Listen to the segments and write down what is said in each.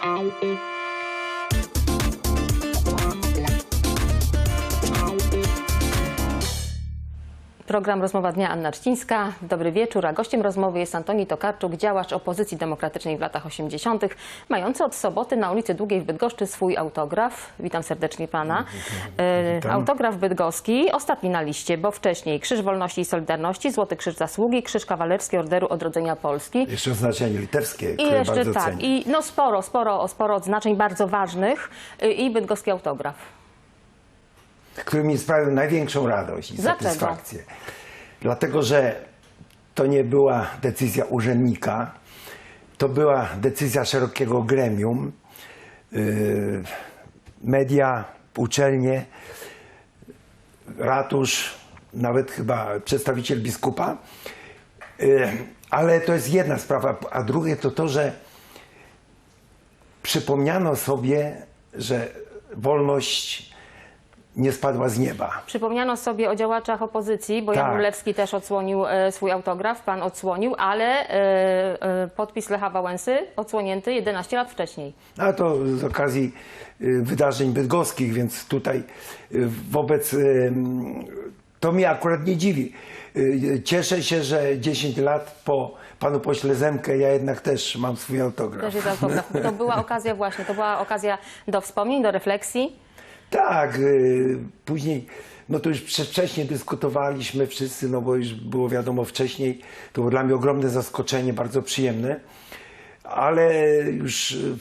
I you. Program Rozmowa Dnia Anna Czcińska. Dobry wieczór, a gościem rozmowy jest Antoni Tokarczuk, działacz opozycji demokratycznej w latach 80., mający od soboty na ulicy Długiej w Bydgoszczy swój autograf. Witam serdecznie pana. E, Witam. Autograf bydgoski, ostatni na liście, bo wcześniej Krzyż Wolności i Solidarności, Złoty Krzyż Zasługi, Krzyż Kawalerski Orderu Odrodzenia Polski. Jeszcze oznaczenie litewskie, I które jeszcze tak, cenię. i no sporo, sporo, sporo odznaczeń bardzo ważnych y, i bydgoski autograf. Które mi sprawiają największą radość i Dlaczego? satysfakcję. Dlatego, że to nie była decyzja urzędnika, to była decyzja szerokiego gremium, yy, media, uczelnie, ratusz, nawet chyba przedstawiciel biskupa. Yy, ale to jest jedna sprawa, a drugie to to, że przypomniano sobie, że wolność nie spadła z nieba. Przypomniano sobie o działaczach opozycji, bo Jan Tak. Rulewski też odsłonił e, swój autograf, pan odsłonił, ale e, e, podpis Lecha Wałęsy odsłonięty 11 lat wcześniej. A to z okazji y, wydarzeń bydgoskich, więc tutaj y, wobec... y, To mnie akurat nie dziwi. Cieszę się, że 10 lat po panu pośle Zemkę ja jednak też mam swój autograf. Też jest autograf. To była okazja właśnie, to była okazja do wspomnień, do refleksji. Tak, y, później, no to już wcześniej dyskutowaliśmy wszyscy, no bo już było wiadomo wcześniej, to było dla mnie ogromne zaskoczenie, bardzo przyjemne, ale już y,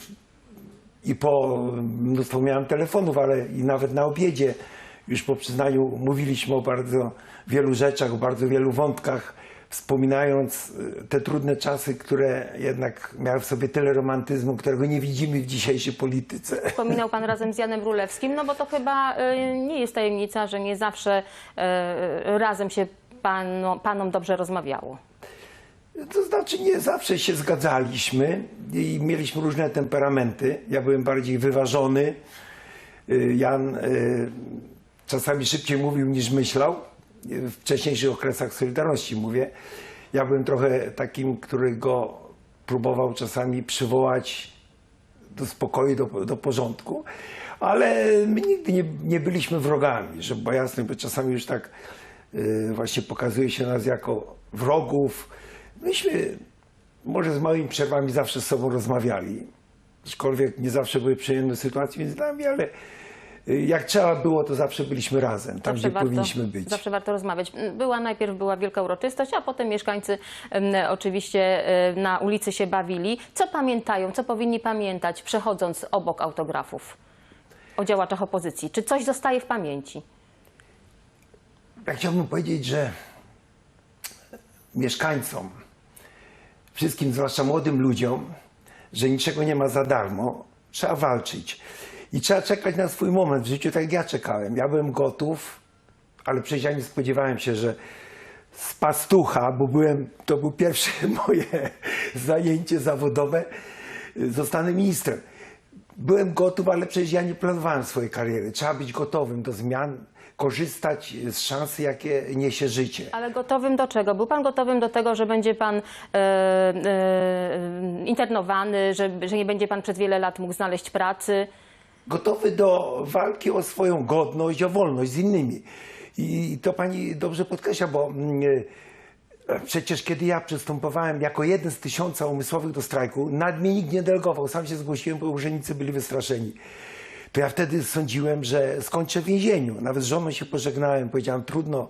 i po mnóstwo miałem telefonów, ale i nawet na obiedzie, już po przyznaniu mówiliśmy o bardzo wielu rzeczach, o bardzo wielu wątkach, wspominając y, te trudne czasy, które jednak miały w sobie tyle romantyzmu, którego nie widzimy w dzisiejszej polityce. Wspominał pan razem z Janem Rulewskim, no bo to chyba e, nie jest tajemnica, że nie zawsze e, razem się pano, panom dobrze rozmawiało. To znaczy nie zawsze się zgadzaliśmy i mieliśmy różne temperamenty. Ja byłem bardziej wyważony. Y, Jan y, czasami szybciej mówił niż myślał. W wcześniejszych okresach Solidarności mówię. Ja byłem trochę takim, który go próbował czasami przywołać do spokoju, do, do porządku, ale my nigdy nie, nie byliśmy wrogami, żeby było jasne, bo czasami już tak y, właśnie pokazuje się nas jako wrogów. Myśmy może z małymi przerwami zawsze z sobą rozmawiali, aczkolwiek nie zawsze były przyjemne sytuacje między nami, ale jak trzeba było, to zawsze byliśmy razem, tam gdzie powinniśmy być. Zawsze warto rozmawiać. Była najpierw była wielka uroczystość, a potem mieszkańcy em, oczywiście e, na ulicy się bawili. Co pamiętają, co powinni pamiętać, przechodząc obok autografów o działaczach opozycji? Czy coś zostaje w pamięci? Ja chciałbym powiedzieć, że mieszkańcom, wszystkim, zwłaszcza młodym ludziom, że niczego nie ma za darmo, trzeba walczyć. I trzeba czekać na swój moment w życiu, tak jak ja czekałem. Ja byłem gotów, ale przecież ja nie spodziewałem się, że z pastucha, bo byłem, to było pierwsze moje zajęcie zawodowe, zostanę ministrem. Byłem gotów, ale przecież ja nie planowałem swojej kariery. Trzeba być gotowym do zmian, korzystać z szansy, jakie niesie życie. Ale gotowym do czego? Był pan gotowym do tego, że będzie pan e, e, internowany, że, że nie będzie pan przez wiele lat mógł znaleźć pracy? Gotowy do walki o swoją godność, o wolność z innymi. I to pani dobrze podkreśla, bo mm, e, przecież kiedy ja przystępowałem jako jeden z tysiąca umysłowych do strajku, nad mnie nikt nie delegował, sam się zgłosiłem, bo urzędnicy byli wystraszeni. To ja wtedy sądziłem, że skończę w więzieniu. Nawet z żoną się pożegnałem, powiedziałem trudno.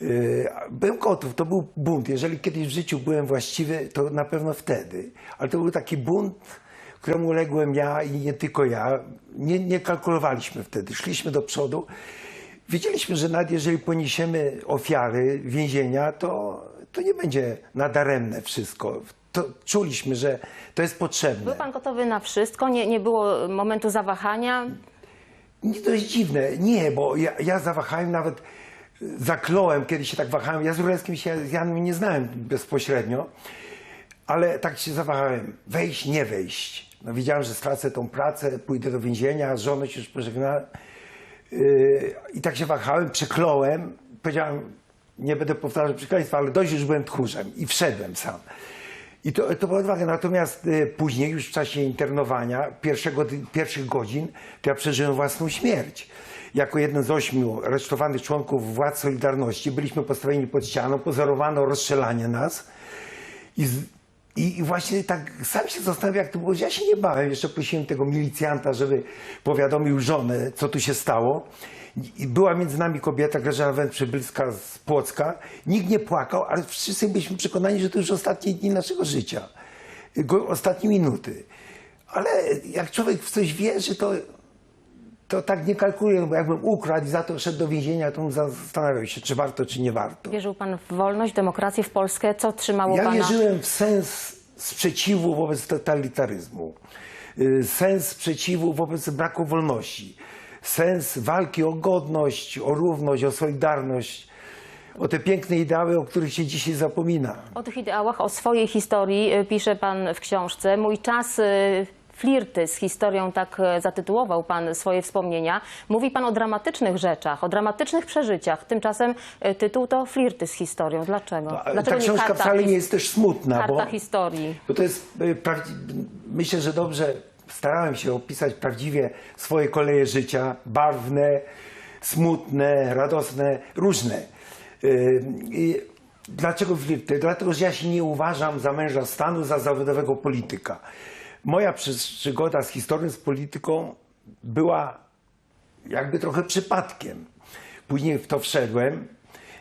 Yy, Byłem gotów, to był bunt. Jeżeli kiedyś w życiu byłem właściwy, to na pewno wtedy. Ale to był taki bunt, któremu uległem ja i nie tylko ja. Nie, nie kalkulowaliśmy wtedy, szliśmy do przodu. Wiedzieliśmy, że nawet jeżeli poniesiemy ofiary więzienia, to, to nie będzie nadaremne wszystko. To czuliśmy, że to jest potrzebne. Był pan gotowy na wszystko? Nie, nie było momentu zawahania? Nie, to jest dziwne. Nie, bo ja, ja zawahałem nawet, zakląłem, kiedy się tak wahałem. Ja z Rulewskim się, z Janem nie znałem bezpośrednio, ale tak się zawahałem. Wejść, nie wejść. No, wiedziałem, że stracę tą pracę, pójdę do więzienia, z się już pożegnałem. Yy, I tak się wahałem, przykląłem. Powiedziałem, nie będę powtarzał przekleństwa, ale dość już byłem tchórzem i wszedłem sam. I to, to była odwaga. Natomiast e, później, już w czasie internowania, pierwszego, pierwszych godzin, to ja przeżyłem własną śmierć. Jako jeden z ośmiu aresztowanych członków władz Solidarności byliśmy postawieni pod ścianą, pozorowano rozstrzelanie nas. I, z, i, właśnie tak sam się zastanawiam, jak to było. Ja się nie bałem. Jeszcze prosiłem tego milicjanta, żeby powiadomił żonę, co tu się stało. I była między nami kobieta, Grażyna Węd-Przybylska z Płocka. Nikt nie płakał, ale wszyscy byliśmy przekonani, że to już ostatnie dni naszego życia. Ostatnie minuty. Ale jak człowiek w coś wierzy, to, to tak nie kalkuluje, bo jakbym ukradł i za to szedł do więzienia, to bym zastanawiał się, czy warto, czy nie warto. Wierzył pan w wolność, demokrację w Polskę? Co trzymało Ja pana? wierzyłem w sens sprzeciwu wobec totalitaryzmu, y, sens sprzeciwu wobec braku wolności, sens walki o godność, o równość, o solidarność, o te piękne ideały, o których się dzisiaj zapomina. O tych ideałach, o swojej historii y, pisze pan w książce. Mój czas y, flirty z historią, tak y, zatytułował pan swoje wspomnienia. Mówi pan o dramatycznych rzeczach, o dramatycznych przeżyciach. Tymczasem y, tytuł to flirty z historią. Dlaczego? A Dlaczego Ta książka karta, wcale nie jest też smutna, karta bo, historii? bo to jest prawdzi- myślę, że dobrze starałem się opisać prawdziwie swoje koleje życia, barwne, smutne, radosne, różne. Dlaczego flirty? Dlatego, że ja się nie uważam za męża stanu, za zawodowego polityka. Moja przy- przygoda z historią, z polityką była jakby trochę przypadkiem. Później w to wszedłem.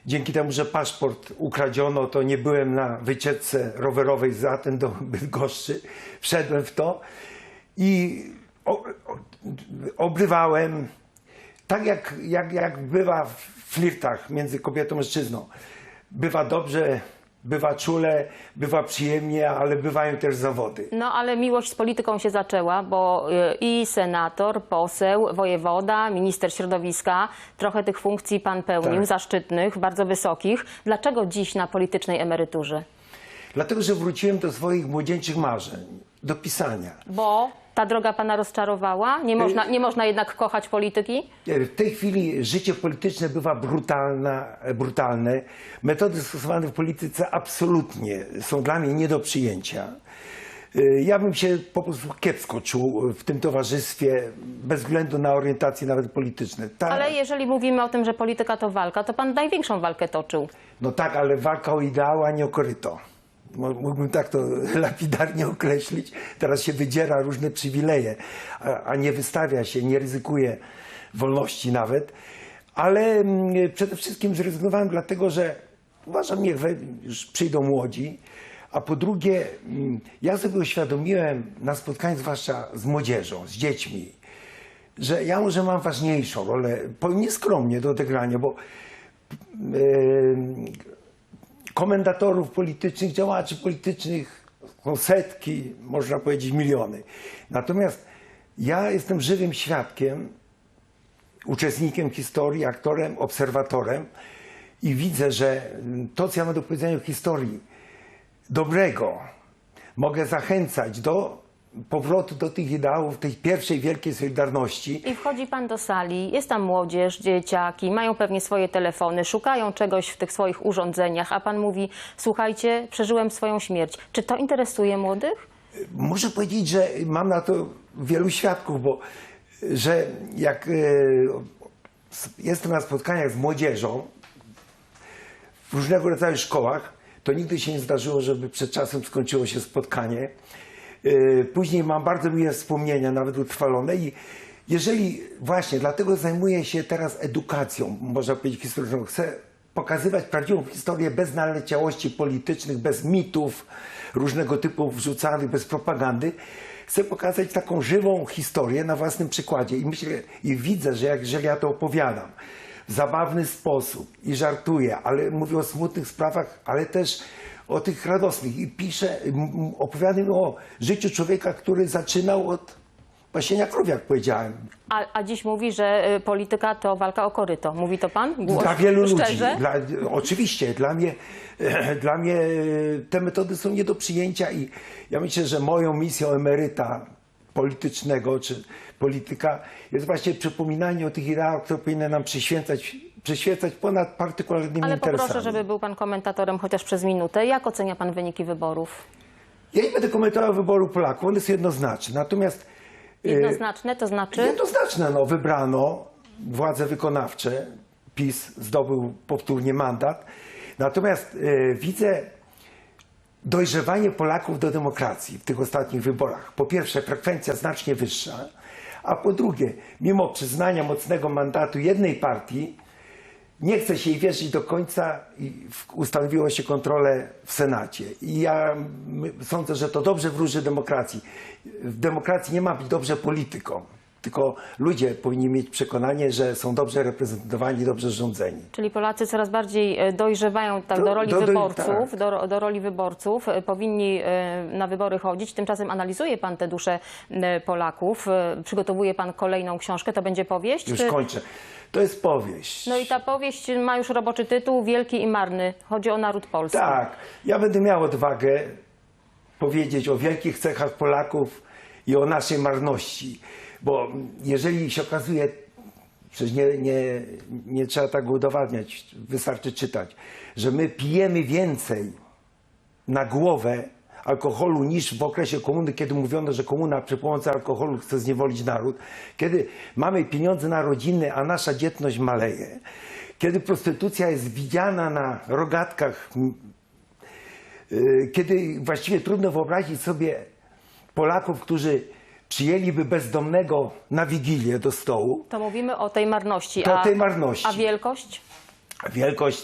Dzięki temu, że paszport ukradziono, to nie byłem na wycieczce rowerowej z Aten do Bydgoszczy. Wszedłem w to i obrywałem, tak jak, jak, jak bywa w flirtach między kobietą a mężczyzną. Bywa dobrze, bywa czule, bywa przyjemnie, ale bywają też zawody. No ale miłość z polityką się zaczęła, bo y, i senator, poseł, wojewoda, minister środowiska, trochę tych funkcji pan pełnił, Tak. zaszczytnych, bardzo wysokich. Dlaczego dziś na politycznej emeryturze? Dlatego, że wróciłem do swoich młodzieńczych marzeń, do pisania. Bo ta droga pana rozczarowała? Nie można, nie można jednak kochać polityki? W tej chwili życie polityczne bywa brutalna, brutalne. Metody stosowane w polityce absolutnie są dla mnie nie do przyjęcia. Y, Ja bym się po prostu kiepsko czuł w tym towarzystwie, bez względu na orientacje nawet polityczne. Ta, Ale jeżeli mówimy o tym, że polityka to walka, to pan największą walkę toczył. No tak, ale walka o ideał, a nie o koryto. Mógłbym tak to lapidarnie określić. Teraz się wydziera różne przywileje, a, nie wystawia się, nie ryzykuje wolności nawet. Ale mm, przede wszystkim zrezygnowałem dlatego, że uważam, niech już przyjdą młodzi. A po drugie, mm, ja sobie uświadomiłem na spotkaniu zwłaszcza z młodzieżą, z dziećmi, że ja może mam ważniejszą rolę, nieskromnie do odegrania, bo e, komentatorów politycznych, działaczy politycznych są setki, można powiedzieć miliony. Natomiast ja jestem żywym świadkiem, uczestnikiem historii, aktorem, obserwatorem i widzę, że to, co ja mam do powiedzenia o historii dobrego, mogę zachęcać do powrotu do tych ideałów, tej pierwszej wielkiej Solidarności. I wchodzi pan do sali, jest tam młodzież, dzieciaki, mają pewnie swoje telefony, szukają czegoś w tych swoich urządzeniach, a pan mówi, słuchajcie, przeżyłem swoją śmierć. Czy to interesuje młodych? Muszę powiedzieć, że mam na to wielu świadków, bo że jak e, jestem na spotkaniach z młodzieżą w różnego rodzaju szkołach, to nigdy się nie zdarzyło, żeby przed czasem skończyło się spotkanie. E, Później mam bardzo miłe wspomnienia, nawet utrwalone i jeżeli właśnie, dlatego zajmuję się teraz edukacją, można powiedzieć historyczną, chcę pokazywać prawdziwą historię bez naleciałości politycznych, bez mitów różnego typu wrzucanych, bez propagandy. Chcę pokazać taką żywą historię na własnym przykładzie i myślę i widzę, że jak, jeżeli ja to opowiadam w zabawny sposób i żartuję, ale mówię o smutnych sprawach, ale też o tych radosnych i m- opowiadam o życiu człowieka, który zaczynał od pasienia krów, jak powiedziałem. A, a dziś mówi, że y, polityka to walka o koryto. Mówi to pan? Głos, Dla wielu szczerze? ludzi. Dla, oczywiście, dla mnie, dla mnie te metody są nie do przyjęcia i ja myślę, że moją misją emeryta politycznego czy polityka jest właśnie przypominanie o tych ideałach, które powinny nam przyświecać, przyświecać ponad partykularnymi Ale interesami. poproszę, żeby był pan komentatorem chociaż przez minutę. Jak ocenia pan wyniki wyborów? Ja nie będę komentował wyboru Polaków, on jest jednoznaczny. Natomiast e, Jednoznaczne, to znaczy? jednoznaczne, no, wybrano władze wykonawcze, PiS zdobył powtórnie mandat. Natomiast e, widzę dojrzewanie Polaków do demokracji w tych ostatnich wyborach. Po pierwsze, frekwencja znacznie wyższa, a po drugie, mimo przyznania mocnego mandatu jednej partii, nie chce się jej wierzyć do końca i ustanowiło się kontrolę w Senacie. I ja sądzę, że to dobrze wróży demokracji. W demokracji nie ma być dobrze polityką, tylko ludzie powinni mieć przekonanie, że są dobrze reprezentowani, dobrze rządzeni. Czyli Polacy coraz bardziej e, dojrzewają tak, Do- do roli do- do- wyborców, tak. do, do roli wyborców, e, powinni e, na wybory chodzić. Tymczasem analizuje pan te dusze Polaków, e, przygotowuje pan kolejną książkę, to będzie powieść? Już czy- kończę. To jest powieść. No i ta powieść ma już roboczy tytuł Wielki i Marny. Chodzi o naród polski. Tak, ja będę miał odwagę powiedzieć o wielkich cechach Polaków i o naszej marności. Bo jeżeli się okazuje, przecież nie, nie, nie trzeba tak udowadniać, wystarczy czytać, że my pijemy więcej na głowę alkoholu niż w okresie komuny, kiedy mówiono, że komuna przy pomocy alkoholu chce zniewolić naród, kiedy mamy pieniądze na rodziny, a nasza dzietność maleje, kiedy prostytucja jest widziana na rogatkach, y, kiedy właściwie trudno wyobrazić sobie Polaków, którzy przyjęliby bezdomnego na wigilię do stołu, To mówimy o tej marności. To a, tej marności. A wielkość? Wielkość,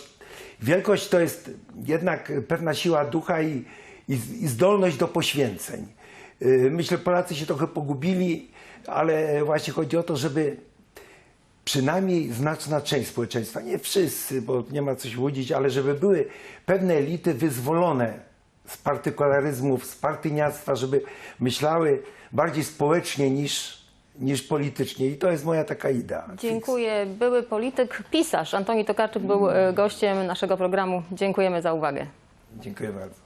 wielkość to jest jednak pewna siła ducha i, i, i zdolność do poświęceń. Yy, Myślę, Polacy się trochę pogubili, ale właśnie chodzi o to, żeby przynajmniej znaczna część społeczeństwa, nie wszyscy, bo nie ma co się łudzić, ale żeby były pewne elity wyzwolone z partykularyzmów, z partyjniactwa, żeby myślały bardziej społecznie niż, niż politycznie. I to jest moja taka idea. Dziękuję. Były polityk, pisarz Antoni Tokarczyk był e, gościem naszego programu. Dziękujemy za uwagę. Dziękuję bardzo.